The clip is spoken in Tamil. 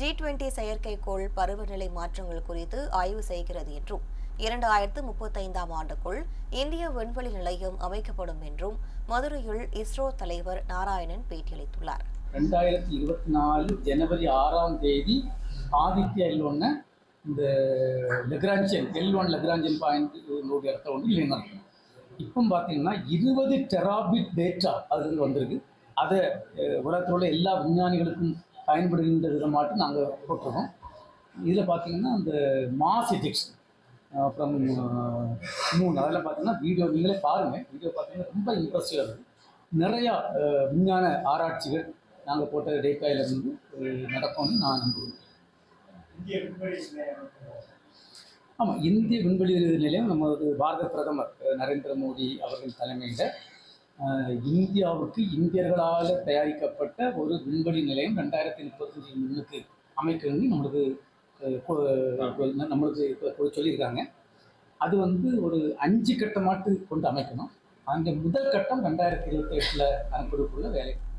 ஜி டுவெண்டி செயற்கைக்கோள் பருவநிலை மாற்றங்கள் குறித்து ஆய்வு செய்கிறது என்றும் இரண்டு ஆயிரத்து முப்பத்தைந்தாம் ஆண்டுக்குள் இந்திய விண்வெளி நிலையம் அமைக்கப்படும் என்றும் மதுரையில் இஸ்ரோ தலைவர் நாராயணன் பேட்டியளித்துள்ளார். ரெண்டாயிரத்தி இருபத்தி நாலு ஜனவரி ஆறாம் தேதி ஆதித்யா எல் ஒன்று இந்த Lagrangian L one Lagrangian point நூறு இடத்துல ஒன்று நிலைநிறுத்தணும் இப்போ பார்த்தீங்கன்னா இருபது டெராபிட் டேட்டா அதுலேருந்து வந்திருக்கு. அதை உலகத்தில் உள்ள எல்லா விஞ்ஞானிகளுக்கும் பயன்படுகின்ற விதமாட்டு நாங்கள் போட்டிருக்கோம். இதில் பார்த்தீங்கன்னா அந்த மாஸ் எஜெக்ஷன் அப்புறம் மூணு அதெல்லாம் பார்த்தீங்கன்னா வீடியோ நீங்களே பாருங்கள் வீடியோ பார்த்தீங்கன்னா ரொம்ப இம்ப்ரெசிவாக இருக்குது நிறையா விஞ்ஞான ஆராய்ச்சிகள் நாங்கள் போட்ட டேட்டாயிலிருந்து அஹ், நடக்கும்னு நான் நம்புகிறேன் ஆமாம் இந்திய விண்வெளி நிலையம் நமது பாரத பிரதமர் நரேந்திர மோடி அவர்கள் தலைமையில் இந்தியாவுக்கு இந்தியர்களால் தயாரிக்கப்பட்ட ஒரு விண்வெளி நிலையம் ரெண்டாயிரத்தி முப்பத்தஞ்சு முன்னுக்கு அமைக்கணும்னு நம்மளுக்கு நம்மளுக்கு இப்போ சொல்லியிருக்காங்க. அது வந்து ஒரு அஞ்சு கட்டமாட்டு கொண்டு அமைக்கணும். அந்த முதல் கட்டம் ரெண்டாயிரத்தி இருபத்தி எட்டில் அனுப்பிடுக்குள்ள வேலை